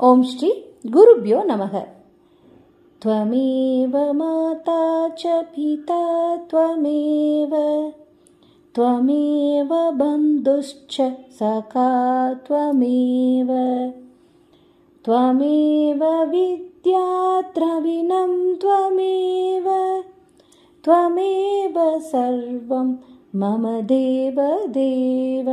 ஓம் ஸ்ரீ குருப்யோ நமக त्वमेव माता च पिता त्वमेव त्वमेव बन्धुश्च सखा त्वमेव त्वमेव विद्याद्रविणं त्वमेव त्वमेव सर्वं मम தேவதேவ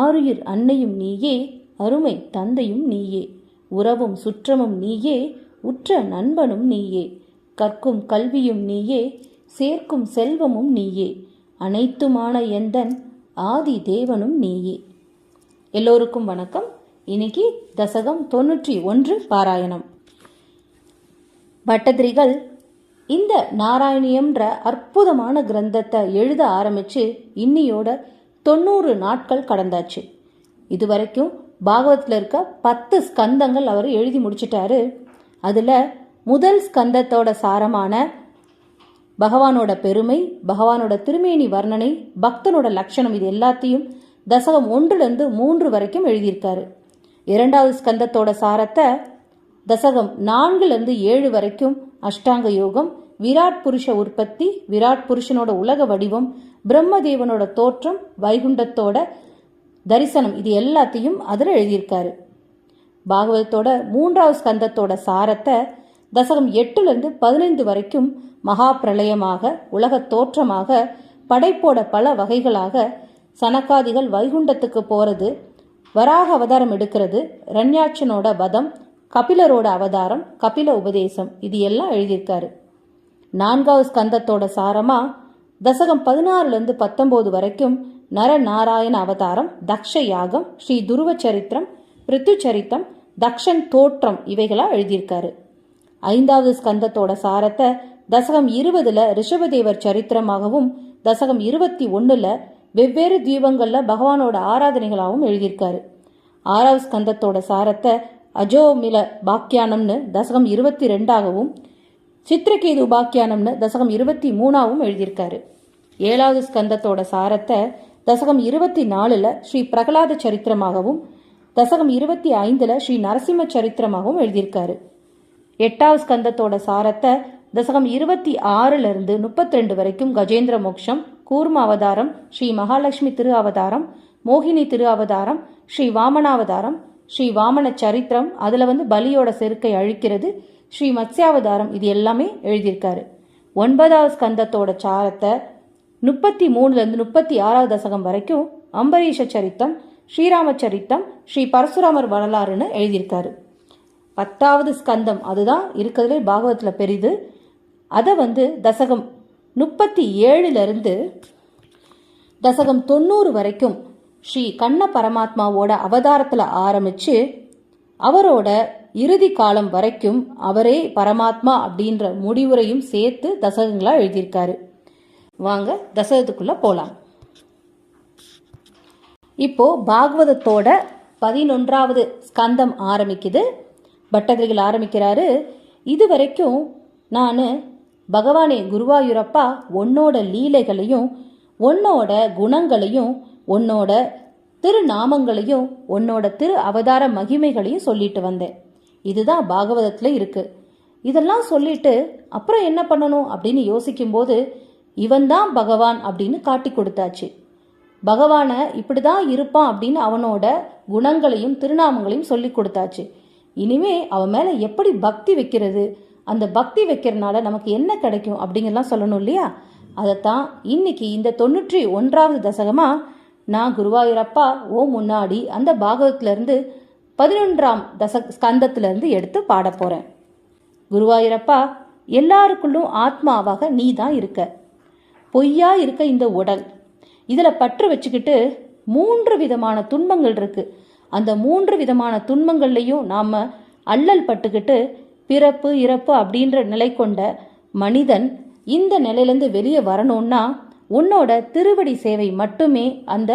ஆருயிர் அன்னையும் நீயே அருமை தந்தையும் நீயே உறவும் சுற்றமும் நீயே உற்ற நண்பனும் நீயே கற்கும் கல்வியும் நீயே சேர்க்கும் செல்வமும் நீயே அனைத்துமான எந்தன் ஆதி தேவனும் நீயே. எல்லோருக்கும் வணக்கம். இன்னைக்கு தசகம் தொன்னூற்றி ஒன்று பாராயணம். பட்டதிரிகள் இந்த நாராயணியம்ன்ற அற்புதமான கிரந்தத்தை எழுத ஆரம்பிச்சு இன்னியோட தொண்ணூறு நாட்கள் கடந்தாச்சு. இதுவரைக்கும் பாகவத்தில் இருக்க பத்து ஸ்கந்தங்கள் அவர் எழுதி முடிச்சிட்டாரு. அதில் முதல் ஸ்கந்தத்தோட சாரமான பகவானோட பெருமை பகவானோட திருமேனி வர்ணனை பக்தனோட லட்சணம் இது எல்லாத்தையும் தசகம் ஒன்றுலேருந்து மூன்று வரைக்கும் எழுதியிருக்காரு. இரண்டாவது ஸ்கந்தத்தோட சாரத்தை தசகம் நான்குலேருந்து ஏழு வரைக்கும் அஷ்டாங்க யோகம் விராட் புருஷ உற்பத்தி விராட் புருஷனோட உலக வடிவம் பிரம்மதேவனோட தோற்றம் வைகுண்டத்தோட தரிசனம். இது எல்லாத்தையும் அதில் எழுதியிருக்காரு. பாகவதத்தோட மூன்றாவது ஸ்கந்தத்தோட சாரத்தை தசகம் எட்டுலேருந்து பதினைந்து வரைக்கும் மகா பிரளயமாக உலக தோற்றமாக படைப்போட பல வகைகளாக சனக்காதிகள் வைகுண்டத்துக்கு போகிறது வராக அவதாரம் எடுக்கிறது ரண்யாட்சனோட வதம் கபிலரோட அவதாரம் கபில உபதேசம் இது எல்லாம் எழுதியிருக்காரு. நான்காவது ஸ்கந்தத்தோட சாரமாக தசகம் பதினாறுலேருந்து பத்தொம்போது வரைக்கும் நரநாராயண அவதாரம் தக்ஷ யாகம் ஸ்ரீ துருவ சரித்திரம் பிருத்து சரித்தம் தக்ஷன் தோற்றம் இவைகளா எழுதியிருக்காரு. ஐந்தாவது ஸ்கந்தத்தோட சாரத்தை தசகம் இருபதுல ரிஷபதேவர் சரித்திரமாகவும் தசகம் இருபத்தி ஒன்னுல வெவ்வேறு தீபங்கள்ல பகவானோட ஆராதனைகளாகவும் எழுதியிருக்காரு. ஆறாவது ஸ்கந்தத்தோட சாரத்தை அஜோமில பாக்கியானம்னு தசகம் இருபத்தி ரெண்டாகவும் சித்திரகேது உபாக்கியானம்னு தசகம் இருபத்தி மூணாவும் எழுதியிருக்காரு. ஏழாவது ஸ்கந்தத்தோட சாரத்தை தசகம் இருபத்தி நாலில் ஸ்ரீ பிரகலாத சரித்திரமாகவும் தசகம் இருபத்தி ஐந்தில் ஸ்ரீ நரசிம்ம சரித்திரமாகவும் எழுதியிருக்காரு. எட்டாவது ஸ்கந்தத்தோட சாரத்தை தசகம் இருபத்தி ஆறிலிருந்து முப்பத்தி ரெண்டு வரைக்கும் கஜேந்திர மோக்ஷம் கூர்ம அவதாரம் ஸ்ரீ மகாலட்சுமி திரு அவதாரம் மோகினி திரு அவதாரம் ஸ்ரீ வாமனாவதாரம் ஸ்ரீ வாமன சரித்திரம் அதில் வந்து பலியோட செருக்கை அழிக்கிறது ஸ்ரீ மத்ஸ்யாவதாரம் இது எல்லாமே எழுதியிருக்காரு. ஒன்பதாவது ஸ்கந்தத்தோட சாரத்தை முப்பத்தி மூணுலேருந்து முப்பத்தி ஆறாவது தசகம் வரைக்கும் அம்பரீஷ சரித்தம் ஸ்ரீராம சரித்தம் ஸ்ரீ பரசுராமர் வரலாறுன்னு எழுதியிருக்காரு. பத்தாவது ஸ்கந்தம் அதுதான் இருக்கிறதுலே பாகவத்தில் பெரிது. அதை வந்து தசகம் முப்பத்தி ஏழுலேருந்து தசகம் தொண்ணூறு வரைக்கும் ஸ்ரீ கண்ண பரமாத்மாவோட அவதாரத்தில் ஆரம்பித்து அவரோட இறுதி காலம் வரைக்கும் அவரே பரமாத்மா அப்படின்ற முடிவுரையும் சேர்த்து தசகங்களாக எழுதியிருக்காரு. வாங்க தசகத்துக்குள்ள போலாம். இப்போ பாகவதத்தோட பதினொன்றாவது ஸ்கந்தம் ஆரம்பிக்குது. பட்டதிரிகள் ஆரம்பிக்கிறாரு. இது வரைக்கும் நான் பகவானே குருவாயூரப்பா உன்னோட லீலைகளையும் உன்னோட குணங்களையும் உன்னோட திருநாமங்களையும் உன்னோட திரு அவதார மகிமைகளையும் சொல்லிட்டு வந்தேன். இதுதான் பாகவதத்தில் இருக்கு. இதெல்லாம் சொல்லிட்டு அப்புறம் என்ன பண்ணணும் அப்படின்னு யோசிக்கும்போது இவன் தான் பகவான் அப்படின்னு காட்டி கொடுத்தாச்சு. பகவானை இப்படிதான் இருப்பான் அப்படின்னு அவனோட குணங்களையும் திருநாமங்களையும் சொல்லி கொடுத்தாச்சு. இனிமே அவன் மேல எப்படி பக்தி வைக்கிறது? அந்த பக்தி வைக்கிறனால நமக்கு என்ன கிடைக்கும் அப்படிங்கலாம் சொல்லணும் இல்லையா? அதைத்தான் இன்னைக்கு இந்த தொண்ணூற்றி ஒன்றாவது தசகமா நான் குருவாயூரப்பா ஓ முன்னாடி அந்த பாகவத்திலிருந்து பதினொன்றாம் தச ஸ்கந்தத்திலிருந்து எடுத்து பாட போறேன். குருவாயூரப்பா எல்லாருக்குள்ளும் ஆத்மாவாக நீ தான் இருக்க. பொய்யா இருக்க இந்த உடல். இதில் பற்று வச்சுக்கிட்டு மூன்று விதமான துன்பங்கள் இருக்கு. அந்த மூன்று விதமான துன்பங்கள்லையும் நாம் அல்லல் பட்டுக்கிட்டு பிறப்பு இறப்பு அப்படின்ற நிலை கொண்ட மனிதன் இந்த நிலையிலேருந்து வெளியே வரணும்னா உன்னோட திருவடி சேவை மட்டுமே அந்த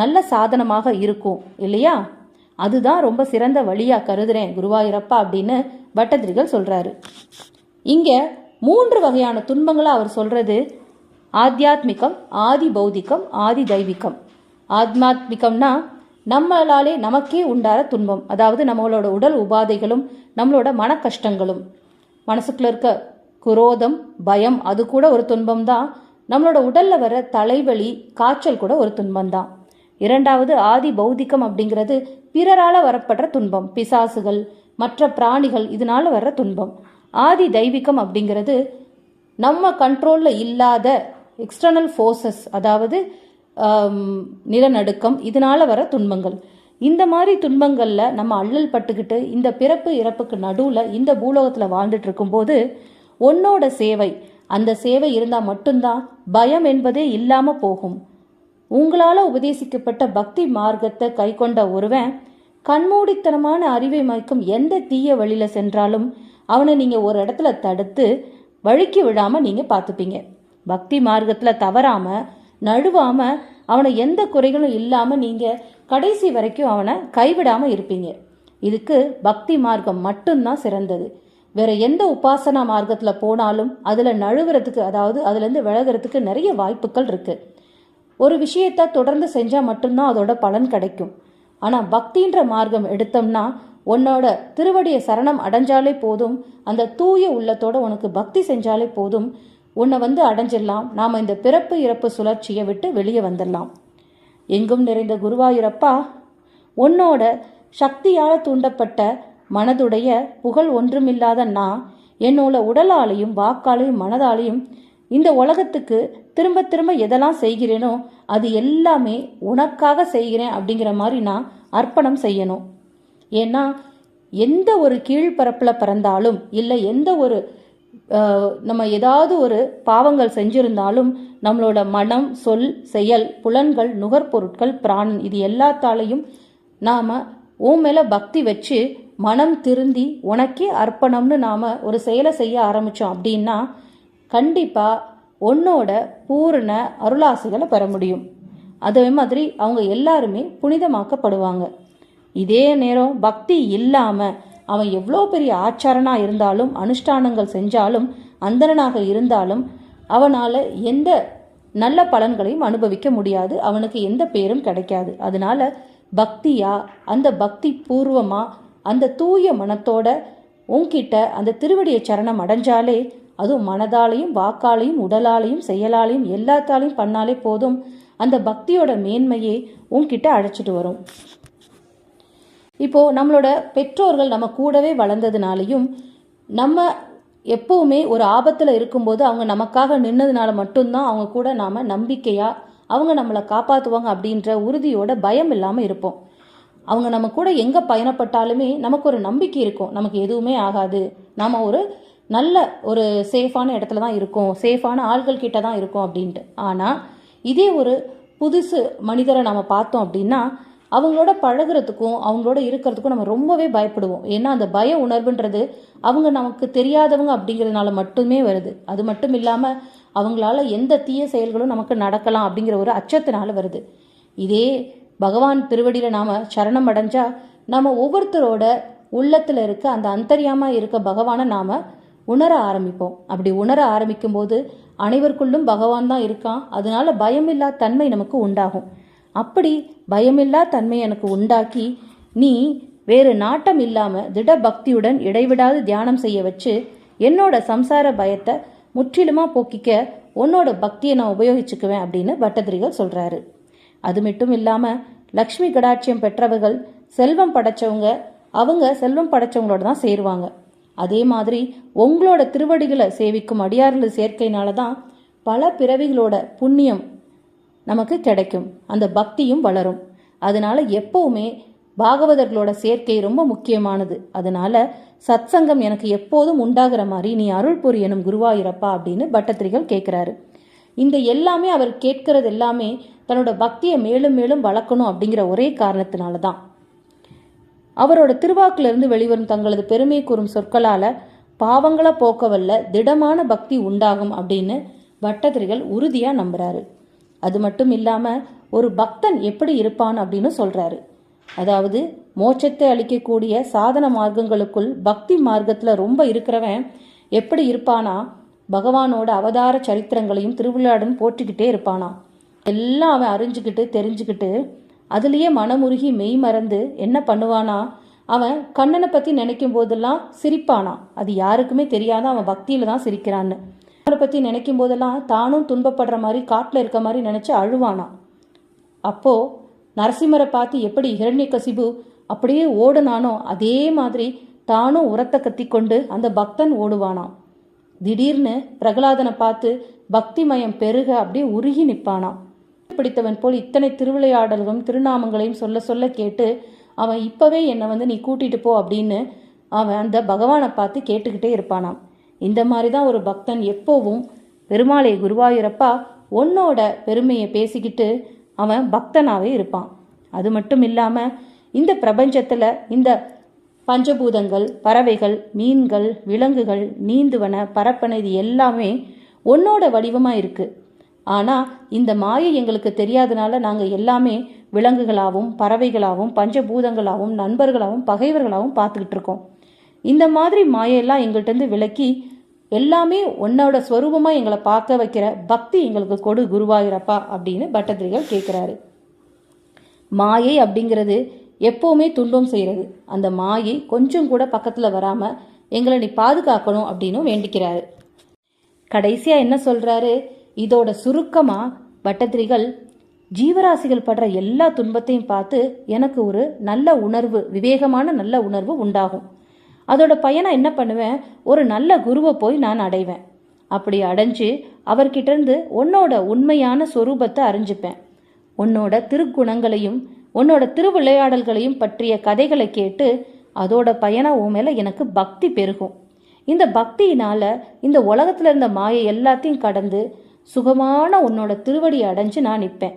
நல்ல சாதனமாக இருக்கும் இல்லையா? அதுதான் ரொம்ப சிறந்த வழியாக கருதுறேன் குருவாயூரப்பா அப்படின்னு பட்டதிரிகள் சொல்கிறாரு இங்கே மூன்று வகையான துன்பங்களை அவர் சொல்கிறது ஆத்தியாத்மிகம் ஆதி பௌதிகம் ஆதி தெய்வீகம் ஆத்மாத்மிகம்னா நம்மளாலே நமக்கே உண்டான துன்பம். அதாவது நம்மளோட உடல் உபாதைகளும் நம்மளோட மன கஷ்டங்களும் மனசுக்குள்ள இருக்க குரோதம் பயம் அது கூட ஒரு துன்பம் தான் நம்மளோட உடல்ல வர தலைவலி காய்ச்சல் கூட ஒரு துன்பம் தான் இரண்டாவது ஆதி பௌதிகம் அப்படிங்கிறது பிறரால வரப்படுற துன்பம். பிசாசுகள் மற்ற பிராணிகள் இதனால வர்ற துன்பம். ஆதி தெய்வீகம் அப்படிங்கிறது நம்ம கண்ட்ரோலில் இல்லாத எக்ஸ்டர்னல் ஃபோர்ஸஸ் அதாவது நிலநடுக்கம் இதனால வர துன்பங்கள். இந்த மாதிரி துன்பங்களில் நம்ம அள்ளல் பட்டுக்கிட்டு இந்த பிறப்பு இறப்புக்கு நடுவில் இந்த பூலோகத்தில் வாழ்ந்துட்டு இருக்கும்போது உன்னோட சேவை அந்த சேவை இருந்தால் மட்டும்தான் பயம் என்பதே இல்லாமல் போகும். உங்களால் உபதேசிக்கப்பட்ட பக்தி மார்க்கத்தை கைக்கொண்ட ஒருவன் கண்மூடித்தனமான அறிவை மயக்கும் எந்த தீய வழியில் சென்றாலும் அவனை நீங்கள் ஒரு இடத்துல தடுத்து வழுக்கி விழாமல் நீங்கள் பார்த்துப்பீங்க. பக்தி மார்க்கத்தில் தவறாமல் நழுவாமல் அவனை எந்த குறைகளும் இல்லாமல் நீங்கள் கடைசி வரைக்கும் அவனை கைவிடாமல் இருப்பீங்க. இதுக்கு பக்தி மார்க்கம் மட்டும்தான் சிறந்தது. வேற எந்த உபாசனா மார்க்கத்தில் போனாலும் அதில் நழுவுறதுக்கு அதாவது அதுலேருந்து விலகிறதுக்கு நிறைய வாய்ப்புகள் இருக்கு. ஒரு விஷயத்த தொடர்ந்து செஞ்சால் மட்டும்தான் அதோட பலன் கிடைக்கும். ஆனால் பக்தின்ற மார்க்கம் எடுத்தோம்னா உன்னோட திருவடியை சரணம் அடைஞ்சாலே போதும் அந்த தூய உள்ளத்தோட உனக்கு பக்தி செஞ்சாலே போதும் உன்னை வந்து அடைஞ்சிடலாம். நாம் இந்த பிறப்பு இறப்பு சுழற்சியை விட்டு வெளியே வந்துடலாம். எங்கும் நிறைந்த குருவாயூரப்பா உன்னோட சக்தியால் தூண்டப்பட்ட மனதுடைய புகழ் ஒன்றுமில்லாத நான் என்னோட உடலாலையும் வாக்காலையும் மனதாலையும் இந்த உலகத்துக்கு திரும்ப திரும்ப எதெல்லாம் செய்கிறேனோ அது எல்லாமே உனக்காக செய்கிறேன் அப்படிங்கிற மாதிரி நான் அர்ப்பணம் செய்யணும். ஏன்னா எந்த ஒரு கீழ்ப்பரப்பில் பிறந்தாலும் இல்லை எந்த ஒரு நம்ம ஏதாவது ஒரு பாவங்கள் செஞ்சிருந்தாலும் நம்மளோட மனம் சொல் செயல் புலன்கள் நுகர்பொருட்கள் பிராணன் இது எல்லாத்தாலையும் நாம் உன் மேலே பக்தி வச்சு மனம் திருந்தி உனக்கே அர்ப்பணம்னு நாம் ஒரு செயலை செய்ய ஆரம்பித்தோம் அப்படின்னா கண்டிப்பாக உன்னோட பூரண அருளாசிகளை பெற முடியும். அதே மாதிரி அவங்க எல்லாருமே புனிதமாக்கப்படுவாங்க. இதே நேரம் பக்தி இல்லாமல் அவன் எவ்வளோ பெரிய ஆச்சாரனாக இருந்தாலும் அனுஷ்டானங்கள் செஞ்சாலும் அந்தரனாக இருந்தாலும் அவனால் எந்த நல்ல பலன்களையும் அனுபவிக்க முடியாது. அவனுக்கு எந்த பேரும் கிடைக்காது. அதனால பக்தியா அந்த பக்தி பூர்வமா அந்த தூய மனத்தோட உன்கிட்ட அந்த திருவடியை சரணம் அடைஞ்சாலே அதுவும் மனதாலையும் வாக்காலையும் உடலாலையும் செயலாலையும் எல்லாத்தாலையும் பண்ணாலே போதும். அந்த பக்தியோட மேன்மையே உன்கிட்ட அழைச்சிட்டு வரும். இப்போ நம்மளோட பெற்றோர்கள் நம்ம கூடவே வளர்ந்ததுனாலையும் நம்ம எப்பவுமே ஒரு ஆபத்தில் இருக்கும்போது அவங்க நமக்காக நின்னதுனால மட்டும்தான் அவங்க கூட நாம் நம்பிக்கையாக அவங்க நம்மளை காப்பாற்றுவாங்க அப்படின்ற உறுதியோட பயம் இல்லாமல் இருப்போம். அவங்க நம்ம கூட எங்கே பயணப்பட்டாலுமே நமக்கு ஒரு நம்பிக்கை இருக்கும். நமக்கு எதுவுமே ஆகாது. நாம் ஒரு நல்ல ஒரு சேஃபான இடத்துல தான் இருக்கோம். சேஃபான ஆள்கள் கிட்ட தான் இருக்கோம் அப்படின்ட்டு. ஆனால் இதே ஒரு புதுசு மனிதரை நம்ம பார்த்தோம் அப்படின்னா அவங்களோட பழகுறதுக்கும் அவங்களோட இருக்கிறதுக்கும் நம்ம ரொம்பவே பயப்படுவோம். ஏன்னா அந்த பய உணர்வுன்றது அவங்க நமக்கு தெரியாதவங்க அப்படிங்கிறதுனால மட்டுமே வருது. அது மட்டும் இல்லாமல் அவங்களால எந்த தீய செயல்களும் நமக்கு நடக்கலாம் அப்படிங்கிற ஒரு அச்சத்தினால வருது. இதே பகவான் திருவடியில் நாம் சரணம் அடைஞ்சால் நம்ம ஒவ்வொருத்தரோட உள்ளத்தில் இருக்க அந்த அந்தரியாமாக இருக்க பகவானை நாம் உணர ஆரம்பிப்போம். அப்படி உணர ஆரம்பிக்கும் போது அனைவருக்குள்ளும் பகவான் தான் இருக்கான். அதனால பயமில்லா தன்மை நமக்கு உண்டாகும். அப்படி பயமில்லா தன்மை எனக்கு உண்டாக்கி நீ வேறு நாட்டம் இல்லாம திட பக்தியுடன் இடைவிடாது தியானம் செய்ய வச்சு என்னோட சம்சார பயத்தை முற்றிலுமா போக்கிக்க உன்னோட பக்தியை நான் உபயோகிச்சுக்குவேன் அப்படின்னு பட்டதிரிகள் சொல்றாரு. அது மட்டும் இல்லாம லக்ஷ்மி கடாட்சியம் பெற்றவர்கள் செல்வம் படைச்சவங்க அவங்க செல்வம் படைச்சவங்களோட தான் சேருவாங்க. அதே மாதிரி உங்களோட திருவடிகளை சேவிக்கும் அடியார்கள் சேர்க்கையினால தான் பல பிறவிகளோட புண்ணியம் நமக்கு கிடைக்கும். அந்த பக்தியும் வளரும். அதனால எப்பவுமே பாகவதர்களோட சேர்க்கை ரொம்ப முக்கியமானது. அதனால சத்சங்கம் எனக்கு எப்போதும் உண்டாகிற மாதிரி நீ அருள் புரியணும் குருவாயிரப்பா அப்படின்னு பட்டத்திரிகள் கேட்குறாரு இந்த எல்லாமே அவர் கேட்கறது எல்லாமே தன்னோட பக்தியை மேலும் மேலும் வளர்க்கணும் அப்படிங்கிற ஒரே காரணத்தினால தான் அவரோட திருவாக்கிலிருந்து வெளிவரும் தங்களது பெருமை கூறும் சொற்களால பாவங்களை போக்கவல்ல திடமான பக்தி உண்டாகும் அப்படின்னு பட்டதிரிகள் உறுதியாக நம்புறாரு. அது மட்டும் இல்லாமல் ஒரு பக்தன் எப்படி இருப்பான் அப்படின்னு சொல்கிறாரு அதாவது மோட்சத்தை அளிக்கக்கூடிய சாதன மார்க்கங்களுக்குள் பக்தி மார்க்கத்தில் ரொம்ப இருக்கிறவன் எப்படி இருப்பானா? பகவானோட அவதார சரித்திரங்களையும் திருவிழாடன் போற்றிக்கிட்டே இருப்பானா? எல்லாம் அவன் அறிஞ்சுக்கிட்டு தெரிஞ்சுக்கிட்டு அதுலேயே மனமுருகி மெய் மறந்து என்ன பண்ணுவானா? அவன் கண்ணனை பற்றி நினைக்கும் போதெல்லாம் சிரிப்பானா? அது யாருக்குமே தெரியாத அவன் பக்தியில் தான் சிரிக்கிறான்னு. அவரை பற்றி நினைக்கும் போதெல்லாம் தானும் துன்பப்படுற மாதிரி காட்டில் இருக்க மாதிரி நினச்சி அழுவானான் அப்போது நரசிம்மரை பார்த்து எப்படி ஹிரண்யகசிபு அப்படியே ஓடுனானோ அதே மாதிரி தானும் உரத்த கத்திக்கொண்டு அந்த பக்தன் ஓடுவானாம் திடீர்னு பிரகலாதனை பார்த்து பக்திமயம் பெருக அப்படியே உருகி நிற்பானாம் பிடித்தவன் போல் இத்தனை திருவிளையாடல்களும் திருநாமங்களையும் சொல்ல சொல்ல கேட்டு அவன் இப்பவே என்னை வந்து நீ கூட்டிட்டு போ அப்படின்னு அவன் அந்த பகவானை பார்த்து கேட்டுக்கிட்டே இருப்பானாம். இந்த மாதிரி தான் ஒரு பக்தன் எப்போவும் பெருமாளை குருவாயூரப்பா உன்னோட பெருமையை பேசிக்கிட்டு அவன் பக்தனாகவே இருப்பான். அது மட்டும் இல்லாமல் இந்த பிரபஞ்சத்தில் இந்த பஞ்சபூதங்கள் பறவைகள் மீன்கள் விலங்குகள் நீந்துவன பரப்பன இது எல்லாமே உன்னோட வடிவமாக இருக்குது ஆனால் இந்த மாயை எங்களுக்கு தெரியாதனால நாங்கள் எல்லாமே விலங்குகளாகவும் பறவைகளாகவும் பஞ்சபூதங்களாகவும் நண்பர்களாகவும் பகைவர்களாகவும் பார்த்துக்கிட்டு இருக்கோம். இந்த மாதிரி மாயெல்லாம் எங்கள்கிட்டருந்து விலக்கி எல்லாமே உன்னோட ஸ்வரூபமாக எங்களை பார்க்க வைக்கிற பக்தி எங்களுக்கு கொடு குருவாயிரப்பா அப்படின்னு பட்டத்திரிகள் கேட்குறாரு. மாயை அப்படிங்கிறது எப்போவுமே துன்பம் செய்கிறது. அந்த மாயை கொஞ்சம் கூட பக்கத்தில் வராமல் எங்களை நீ பாதுகாக்கணும் அப்படின்னும் வேண்டிக்கிறாரு. கடைசியாக என்ன சொல்கிறாரு இதோட சுருக்கமாக பட்டத்திரிகள் ஜீவராசிகள் படுற எல்லா துன்பத்தையும் பார்த்து எனக்கு ஒரு நல்ல உணர்வு விவேகமான நல்ல உணர்வு உண்டாகும். அதோட பையனை என்ன பண்ணுவேன்? ஒரு நல்ல குருவை போய் நான் அடைவேன். அப்படி அடைஞ்சு அவர்கிட்டருந்து உன்னோட உண்மையான சொரூபத்தை அறிஞ்சுப்பேன். உன்னோட திருக்குணங்களையும் உன்னோட திருவிளையாடல்களையும் பற்றிய கதைகளை கேட்டு அதோட பயனா உன் மேலே எனக்கு பக்தி பெருகும். இந்த பக்தியினால இந்த உலகத்துல இருந்த மாயை எல்லாத்தையும் கடந்து சுகமான உன்னோட திருவடியை அடைஞ்சு நான் நிற்பேன்.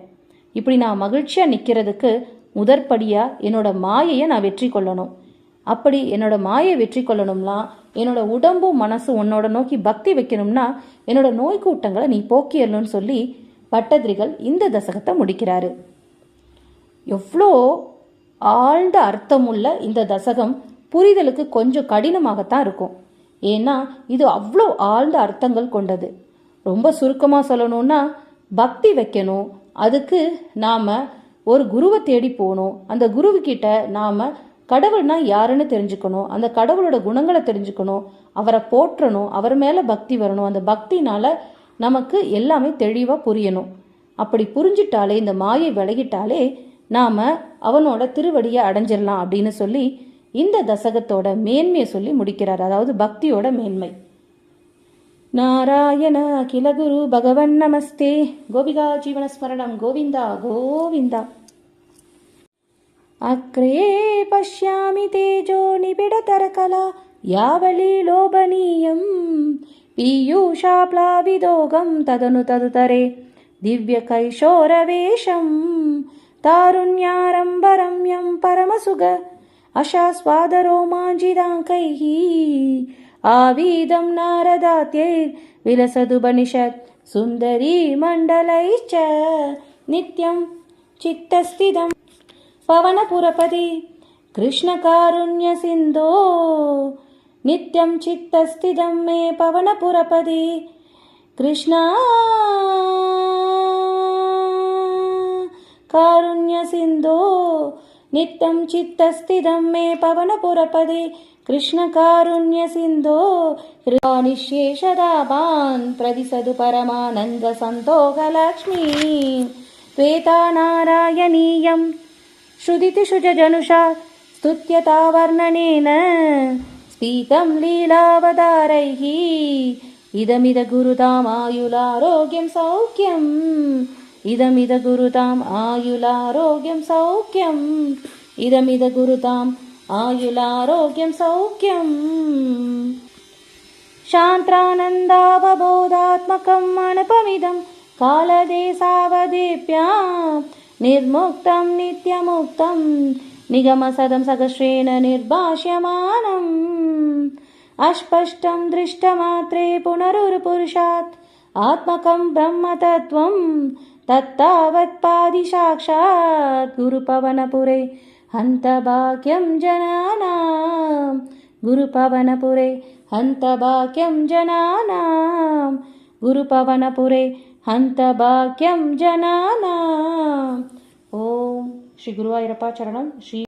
இப்படி நான் மகிழ்ச்சியாக நிற்கிறதுக்கு முதற்படியாக என்னோட மாயையை நான் வெற்றி கொள்ளணும். அப்படி என்னோட மாயை வெற்றி கொள்ளணும்னா என்னோட உடம்பும் மனசும் உன்னோட நோக்கி பக்தி வைக்கணும்னா என்னோட நோய் கூட்டங்களை நீ போக்கிடணும்னு சொல்லி பட்டதிரிகள் இந்த தசகத்தை முடிக்கிறாரு. எவ்வளோ ஆழ்ந்த அர்த்தமுள்ள இந்த தசகம் புரிதலுக்கு கொஞ்சம் கடினமாகத்தான் இருக்கும். ஏன்னா இது அவ்வளோ ஆழ்ந்த அர்த்தங்கள் கொண்டது. ரொம்ப சுருக்கமாக சொல்லணும்னா பக்தி வைக்கணும். அதுக்கு நாம் ஒரு குருவை தேடி போகணும். அந்த குருவுக்கிட்ட நாம் கடவுள்னா யாருன்னு தெரிஞ்சுக்கணும். அந்த கடவுளோட குணங்களை தெரிஞ்சுக்கணும். அவரை போற்றணும். அவர் மேலே பக்தி வரணும். அந்த பக்தினால நமக்கு எல்லாமே தெளிவாக புரியணும். அப்படி புரிஞ்சிட்டாலே இந்த மாயை விலகிட்டாலே நாம் அவனோட திருவடியை அடைஞ்சிடலாம் அப்படின்னு சொல்லி இந்த தசகத்தோட மேன்மையை சொல்லி முடிக்கிறார். அதாவது பக்தியோட மேன்மை. நாராயண அகிலகுரு பகவன் நமஸ்தே. கோபிகா ஜீவனஸ்மரணம். கோவிந்தா கோவிந்தா. अग्रे पश्यामि तेजो निबिडतरकला यावली लोभनीयं पीयूषाप्लाविदोगं तदनु तदुतरे। दिव्यकैशोरवेशं तारुण्यारम्बरम्यं परमसुग। अशास्वादरोमाञ्जिदाङ्कैः आवीदं नारदात्यैर्विलसदुपनिषत् सुन्दरी मण्डलैश्च। नित्यं चित्तस्थितम् పవనపురపది కృష్ణకారుణ్య సింధో నిత్యం చిత్తస్థితం మే పవనపురపది కృష్ణ కారుణ్య సింధో నిత్యం చిత్తస్థితం మే పవనపురపది కృష్ణకారుణ్య సింధో నిశేషదాభాన్ ప్రదిశదు పరమానంద సంతోషలక్ష్మీ శ్వేతనారాయణీయం श्रुदितिषुजनुषा स्तुत्यता वर्णनेन स्फीतं लीलावतारैः इदमिद गुरुताम् आयुलारोग्यं सौख्यम् इदमिद गुरुताम् आयुलारोग्यं सौख्यम् इदमिद गुरुताम् आयुलारोग्यं सौख्यम् शान्त्रानन्दावबोधात्मकम् अनपमिदं कालदेशावदेभ्याम् निर्मुक्तं नित्यमुक्तं निगमसदं सगश्रेण निर्भाष्यमानम्। अस्पष्टं दृष्टमात्रे पुनरुरुपुरुषात् आत्मकं ब्रह्मतत्त्वं तत्तावत्पादिसाक्षात् गुरुपवनपुरे हन्तभाग्यं जनानां। गुरुपवनपुरे हन्तभाग्यं जनानां। गुरुपवनपुरे హంతభాగ్యం జనానా. ఓం శ్రీ గురువాయూరప్ప చరణం. శ్రీ